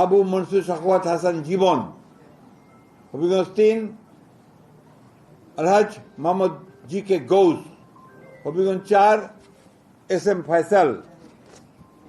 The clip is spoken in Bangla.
আবু মনসুর সাখাওয়াত হাসান জীবন। হবিগঞ্জ তিন, আলহাজ মোহাম্মদ জি কে গৌস। হবিগঞ্জ চার, এস এম ফয়সাল।